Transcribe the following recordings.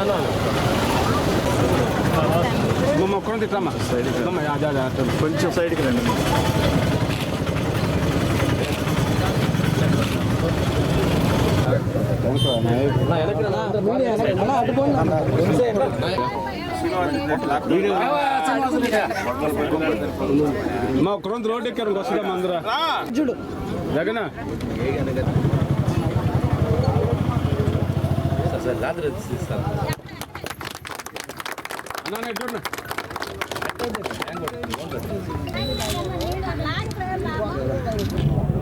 لا لا ఒక్కడి తిట్టామా కొంచెం సైడ్కి రండి మా ఒక్కరోజు రోడ్డు ఎక్కారు వస్తుందా మందరా చూడు జగనా Lazarus ist dann.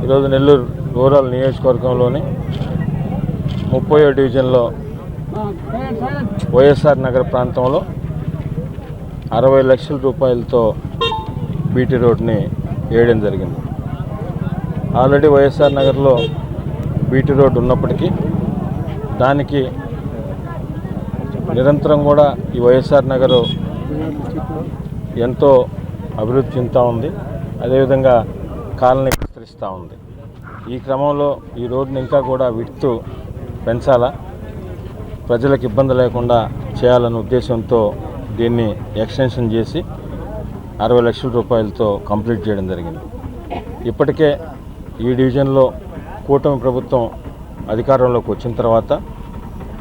ఈరోజు నెల్లూరు రూరల్ నియోజకవర్గంలోని ముప్పై డివిజన్లో వైఎస్ఆర్ నగర్ ప్రాంతంలో అరవై లక్షల రూపాయలతో బీటీ రోడ్ని వేయడం జరిగింది. ఆల్రెడీ వైఎస్ఆర్ నగర్లో బీటీ రోడ్ ఉన్నప్పటికీ దానికి నిరంతరం కూడా ఈ వైఎస్ఆర్ నగరు ఎంతో అభివృద్ధి చెందుతూ ఉంది. అదేవిధంగా కాలనీ విస్తరిస్తూ ఉంది. ఈ క్రమంలో ఈ రోడ్ని ఇంకా కూడా విడుతూ పెంచాలా. ప్రజలకు ఇబ్బంది లేకుండా చేయాలనే ఉద్దేశంతో దీన్ని ఎక్స్టెన్షన్ చేసి అరవై లక్షల రూపాయలతో కంప్లీట్ చేయడం జరిగింది. ఇప్పటికే ఈ డివిజన్లో కూటమి ప్రభుత్వం అధికారంలోకి వచ్చిన తర్వాత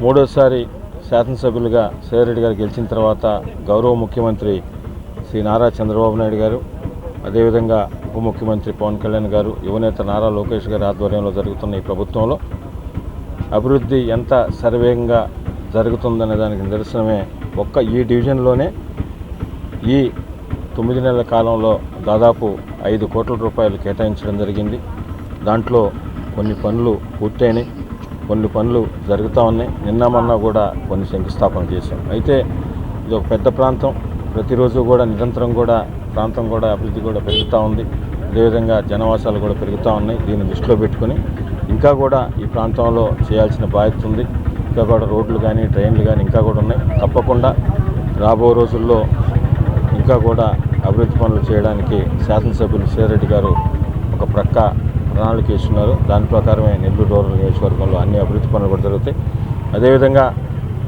మూడోసారి శాసనసభ్యులుగా సేరెడ్డి గారు గెలిచిన తర్వాత గౌరవ ముఖ్యమంత్రి శ్రీ నారా చంద్రబాబు నాయుడు గారు అదేవిధంగా ఉప ముఖ్యమంత్రి పవన్ కళ్యాణ్ గారు యువనేత నారా లోకేష్ గారి ఆధ్వర్యంలో జరుగుతున్న ఈ ప్రభుత్వంలో అభివృద్ధి ఎంత సర్వేగంగా జరుగుతుందనే దానికి నిదర్శనమే ఒక్క ఈ డివిజన్లోనే. ఈ తొమ్మిది నెలల కాలంలో దాదాపు ఐదు కోట్ల రూపాయలు కేటాయించడం జరిగింది. దాంట్లో కొన్ని పనులు పూర్తయినాయి. కొన్ని పనులు జరుగుతూ ఉన్నాయి. నిన్న మొన్న కూడా కొన్ని శంకుస్థాపన చేశాం. అయితే ఇది ఒక పెద్ద ప్రాంతం. ప్రతిరోజు కూడా నిరంతరం కూడా ప్రాంతం కూడా అభివృద్ధి కూడా పెరుగుతూ ఉంది. అదేవిధంగా జనవాసాలు కూడా పెరుగుతూ ఉన్నాయి. దీన్ని దృష్టిలో పెట్టుకొని ఇంకా కూడా ఈ ప్రాంతంలో చేయాల్సిన బాధ్యత ఉంది. ఇంకా కూడా రోడ్లు కానీ ట్రైన్లు కానీ ఇంకా కూడా ఉన్నాయి. తప్పకుండా రాబో రోజుల్లో ఇంకా కూడా అభివృద్ధి పనులు చేయడానికి శాసనసభ్యులు సేరెడ్డి గారు ఒక ప్రక్క ప్రణాళిక ఇస్తున్నారు దాని ప్రకారమే నెల్లూరు రూరల్ నియోజకవర్గంలో అన్ని అభివృద్ధి పనులు కూడా జరుగుతాయి. అదేవిధంగా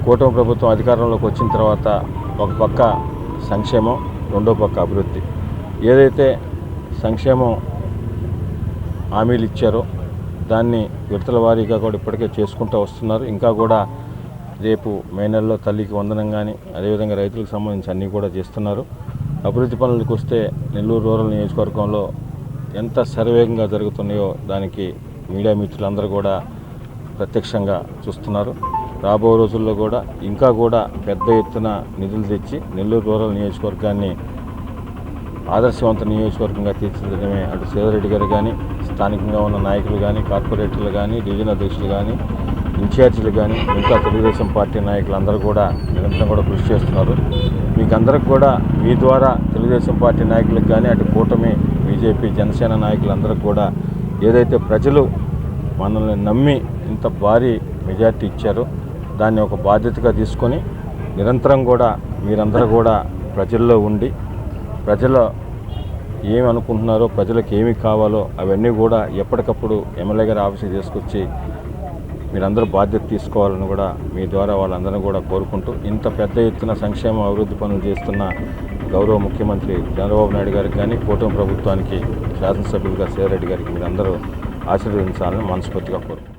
కూటమి ప్రభుత్వం అధికారంలోకి వచ్చిన తర్వాత ఒక పక్క సంక్షేమం రెండో పక్క అభివృద్ధి. ఏదైతే సంక్షేమం హామీలు ఇచ్చారో దాన్ని విడతల వారీగా కూడా ఇప్పటికే చేసుకుంటూ వస్తున్నారు. ఇంకా కూడా రేపు మే నెలలో తల్లికి వందనం కానీ అదేవిధంగా రైతులకు సంబంధించి అన్నీ కూడా చేస్తున్నారు. అభివృద్ధి పనులకు వస్తే నెల్లూరు రూరల్ నియోజకవర్గంలో ఎంత శరవేగంగా జరుగుతున్నాయో దానికి మీడియా మిత్రులందరూ కూడా ప్రత్యక్షంగా చూస్తున్నారు. రాబో రోజుల్లో కూడా ఇంకా కూడా పెద్ద ఎత్తున నిధులు తెచ్చి నెల్లూరు రూరల్ నియోజకవర్గాన్ని ఆదర్శవంత నియోజకవర్గంగా తీర్చిదిద్దడమే అటు సేదరెడ్డి గారు కానీ స్థానికంగా ఉన్న నాయకులు కానీ కార్పొరేటర్లు కానీ డివిజన్ అధ్యక్షులు కానీ ఇన్ఛార్జీలు కానీ ఇంకా తెలుగుదేశం పార్టీ నాయకులు అందరూ కూడా నిరంతరం కూడా కృషి చేస్తున్నారు. మీకు అందరికి కూడా మీ ద్వారా తెలుగుదేశం పార్టీ నాయకులకు కానీ అటు కూటమి బీజేపీ జనసేన నాయకులందరూ కూడా ఏదైతే ప్రజలు మనల్ని నమ్మి ఇంత భారీ మెజార్టీ ఇచ్చారో దాన్ని ఒక బాధ్యతగా తీసుకొని నిరంతరం కూడా మీరందరూ కూడా ప్రజల్లో ఉండి ప్రజల ఏమి అనుకుంటున్నారో ప్రజలకు ఏమి కావాలో అవన్నీ కూడా ఎప్పటికప్పుడు ఎమ్మెల్యే గారి ఆఫీస్కి తీసుకొచ్చి మీరందరూ బాధ్యత తీసుకోవాలని కూడా మీ ద్వారా వాళ్ళందరినీ కూడా కోరుకుంటూ ఇంత పెద్ద ఎత్తున సంక్షేమ అభివృద్ధి పనులు చేస్తున్న గౌరవ ముఖ్యమంత్రి చంద్రబాబు నాయుడు గారికి కానీ కూటమి ప్రభుత్వానికి శాసనసభ్యులుగా సేరెడ్డి గారికి మీరందరూ ఆశీర్వదించాలని మనస్ఫూర్తిగా కోరుకుంటున్నాను